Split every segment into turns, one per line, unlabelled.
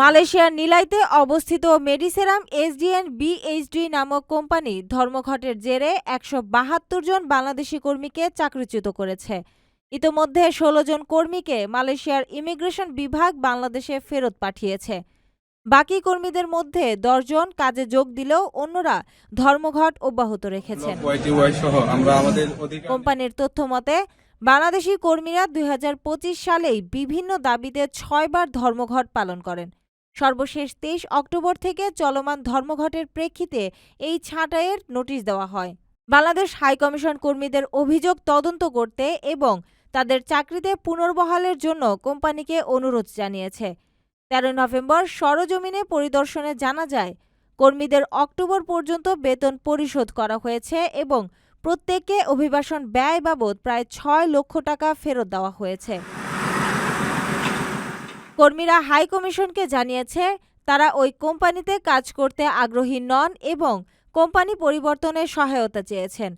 মালয়েশিয়ার নিলাইতে অবস্থিত মেডিসেরাম এসডিএন বিএইচডি নামক কোম্পানি ধর্মঘটের জেরে একশো বাহাত্তর জন বাংলাদেশি কর্মীকে চাকরিচ্যুত করেছে। ইতোমধ্যে ষোলো জন কর্মীকে মালয়েশিয়ার ইমিগ্রেশন বিভাগ বাংলাদেশে ফেরত পাঠিয়েছে। বাকি কর্মীদের মধ্যে দশজন কাজে যোগ দিলেও অন্যরা ধর্মঘট অব্যাহত রেখেছেন। কোম্পানির তথ্য মতে বাংলাদেশি কর্মীরা দুই হাজার পঁচিশ সালেই বিভিন্ন দাবিতে ছয়বার ধর্মঘট পালন করেন। সর্বশেষ তেইশ অক্টোবর থেকে চলমান ধর্মঘটের প্রেক্ষিতে এই ছাঁটাইয়ের নোটিশ দেওয়া হয়। বাংলাদেশ হাইকমিশন কর্মীদের অভিযোগ তদন্ত করতে এবং তাদের চাকরিতে পুনর্বহালের জন্য কোম্পানিকে অনুরোধ জানিয়েছে। তেরো নভেম্বর সরজমিনে পরিদর্শনে জানা যায়, কর্মীদের অক্টোবর পর্যন্ত বেতন পরিশোধ করা হয়েছে এবং প্রত্যেককে অভিবাসন ব্যয় বাবদ প্রায় ছয় লক্ষ টাকা ফেরত দেওয়া হয়েছে। কর্মীরা হাই কমিশনকে জানিয়েছে, তারা ওই কোম্পানিতে কাজ করতে আগ্রহী নন এবং কোম্পানি পরিবর্তনের সহায়তা চেয়েছেন।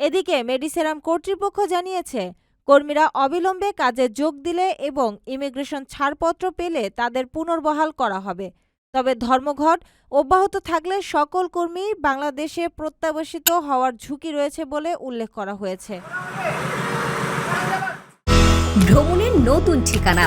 এদিকে মেডিসেরাম কর্তৃপক্ষ জানিয়েছে, কর্মীরা অবিলম্বে কাজে যোগ দিলে এবং ইমিগ্রেশন ছাড়পত্র পেলে তাদের পুনর্বহাল করা হবে। তবে ধর্মঘট অব্যাহত থাকলে সকল কর্মী বাংলাদেশে প্রত্যাবাসিত হওয়ার ঝুঁকি রয়েছে বলে উল্লেখ করা হয়েছে।
ভ্রমণের নতুন ঠিকানা